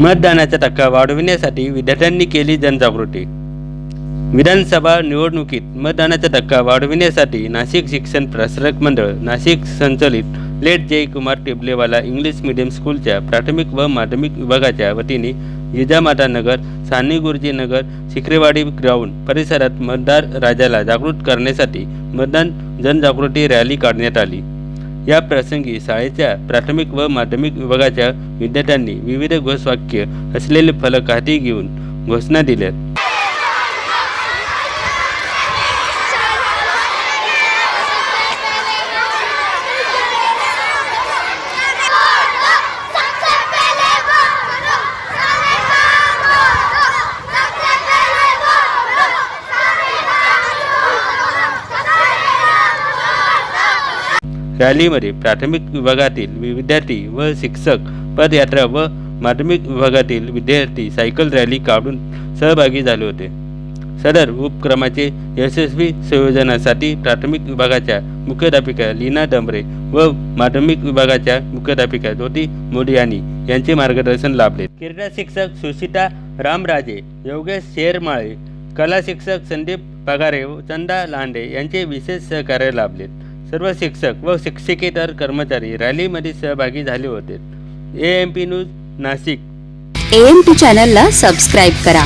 मतदानाचा टक्का वाढविण्यासाठी विद्यार्थ्यांनी केली जनजागृती. विधानसभा निवडणुकीत मतदानाचा टक्का वाढविण्यासाठी नाशिक शिक्षण प्रसारक मंडळ नाशिक संचलित late Jaykumar Tebalewala English medium स्कूलच्या प्राथमिक व माध्यमिक विभागाच्या वतीने जिजामाता नगर साने गुरुजी नगर शिखरेवाडी ग्राउंड परिसरात मतदार राजाला जागृत करण्यासाठी मतदान जनजागृती रॅली काढण्यात आली. या प्रसंगी शाळेच्या प्राथमिक व माध्यमिक विभागाच्या विद्यार्थ्यांनी विविध घोषवाक्य असलेले फलक हाती घेऊन घोषणा दिल्या रॅलीमध्ये प्राथमिक विभागातील विद्यार्थी व शिक्षक पदयात्रा व माध्यमिक विभागातील विद्यार्थी सायकल रॅली काढून सहभागी झाले होते. सदर उपक्रमाचे यशस्वी संयोजनासाठी प्राथमिक विभागाच्या मुख्याध्यापिका लीना डंबरे व माध्यमिक विभागाच्या मुख्याध्यापिका ज्योती मोडियानी यांचे मार्गदर्शन लाभले. क्रीडा शिक्षक सुशिता रामराजे योगेश शेरमाळे कला शिक्षक संदीप पगारे व चंदा लांडे यांचे विशेष सहकार्य लाभले. सर्व शिक्षक व शिक्षकेतर कर्मचारी रॅलीमध्ये सहभागी झाले होते. A M P news Nashik. AMP चॅनलला सबस्क्राईब करा.